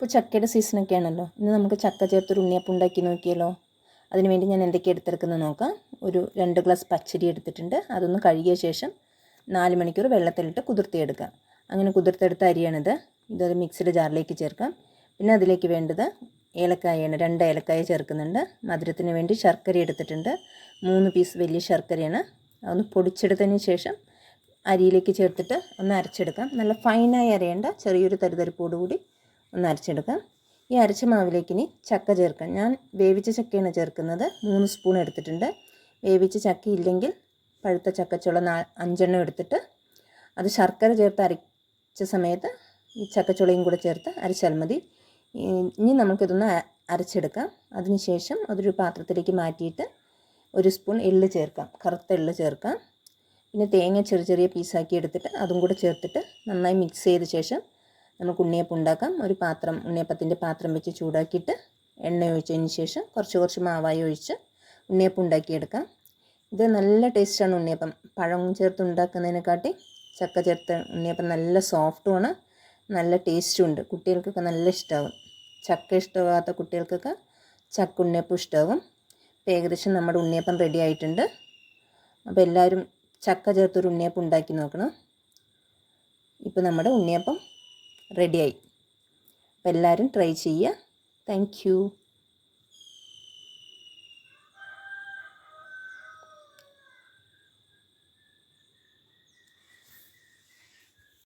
ഇപ്പോൾ ചക്കയുടെ സീസണൊക്കെ ആണല്ലോ ഇന്ന് നമുക്ക് ചക്ക ചേർത്തൊരു ഉണ്ണിയപ്പം ഉണ്ടാക്കി നോക്കിയല്ലോ. അതിനുവേണ്ടി ഞാൻ എന്തൊക്കെ എടുത്തെടുക്കുന്നത് നോക്കാം. ഒരു രണ്ട് ഗ്ലാസ് പച്ചരി എടുത്തിട്ടുണ്ട്. അതൊന്ന് കഴുകിയ ശേഷം നാല് മണിക്കൂർ വെള്ളത്തിലിട്ട് കുതിർത്തിയെടുക്കാം. അങ്ങനെ കുതിർത്തെടുത്ത അരിയാണിത്. ഇതൊരു മിക്സിയുടെ ജാറിലേക്ക് ചേർക്കാം. പിന്നെ അതിലേക്ക് വേണ്ടത് ഏലക്കായാണ്. രണ്ട് ഏലക്കായ ചേർക്കുന്നുണ്ട്. മധുരത്തിന് വേണ്ടി ശർക്കര എടുത്തിട്ടുണ്ട്. മൂന്ന് പീസ് വലിയ ശർക്കരയാണ്. അതൊന്ന് പൊടിച്ചെടുത്തതിന് ശേഷം അരിയിലേക്ക് ചേർത്തിട്ട് ഒന്ന് അരച്ചെടുക്കാം. നല്ല ഫൈനായി അരയേണ്ട ചെറിയൊരു തരിതരിപ്പോട് കൂടി ഒന്ന് അരച്ചെടുക്കാം. ഈ അരച്ച മാവിലേക്ക് ഇനി ചക്ക ചേർക്കാം. ഞാൻ വേവിച്ച ചക്കയാണ് ചേർക്കുന്നത്. മൂന്ന് സ്പൂൺ എടുത്തിട്ടുണ്ട്. വേവിച്ച ചക്ക ഇല്ലെങ്കിൽ പഴുത്ത ചക്കച്ചുള നാ അഞ്ചെണ്ണം എടുത്തിട്ട് അത് ശർക്കര ചേർത്ത് അരച്ച സമയത്ത് ഈ ചക്കച്ചുളയും കൂടെ ചേർത്ത് അരച്ചാൽ മതി. ഇനി നമുക്കിതൊന്ന് അരച്ചെടുക്കാം. അതിനുശേഷം അതൊരു പാത്രത്തിലേക്ക് മാറ്റിയിട്ട് ഒരു സ്പൂൺ എള്ള് ചേർക്കാം. കറുത്ത എള്ള് ചേർക്കാം. പിന്നെ തേങ്ങ ചെറിയ ചെറിയ പീസാക്കി എടുത്തിട്ട് അതും കൂടെ ചേർത്തിട്ട് നന്നായി മിക്സ് ചെയ്ത ശേഷം നമുക്ക് ഉണ്ണിയപ്പം ഉണ്ടാക്കാം. ഒരു പാത്രം ഉണ്ണിയപ്പത്തിന്റെ പാത്രം വെച്ച് ചൂടാക്കിയിട്ട് എണ്ണ ഒഴിച്ചതിന് ശേഷം കുറച്ച് കുറച്ച് മാവായി ഒഴിച്ച് ഉണ്ണിയപ്പം ഉണ്ടാക്കിയെടുക്കാം. ഇത് നല്ല ടേസ്റ്റാണ് ഉണ്ണിയപ്പം. പഴം ചേർത്ത് ഉണ്ടാക്കുന്നതിനെക്കാട്ടി ചക്ക ചേർത്ത് ഉണ്ണിയപ്പം നല്ല സോഫ്റ്റുമാണ് നല്ല ടേസ്റ്റും ഉണ്ട്. കുട്ടികൾക്കൊക്കെ നല്ല ഇഷ്ടമാകും ചക്ക ഇഷ്ടമാകാത്ത കുട്ടികൾക്കൊക്കെ ചക്ക ഉണ്ണിയപ്പം ഇഷ്ടമാകും അപ്പോൾ ഏകദേശം നമ്മുടെ ഉണ്ണിയപ്പം റെഡി ആയിട്ടുണ്ട്. അപ്പോൾ എല്ലാവരും ചക്ക ചേർത്തൊരു ഉണ്ണിയപ്പം ഉണ്ടാക്കി നോക്കണം. ഇപ്പോൾ നമ്മുടെ ഉണ്ണിയപ്പം റെഡിയായി. അപ്പോൾ എല്ലാവരും ട്രൈ ചെയ്യുക. താങ്ക്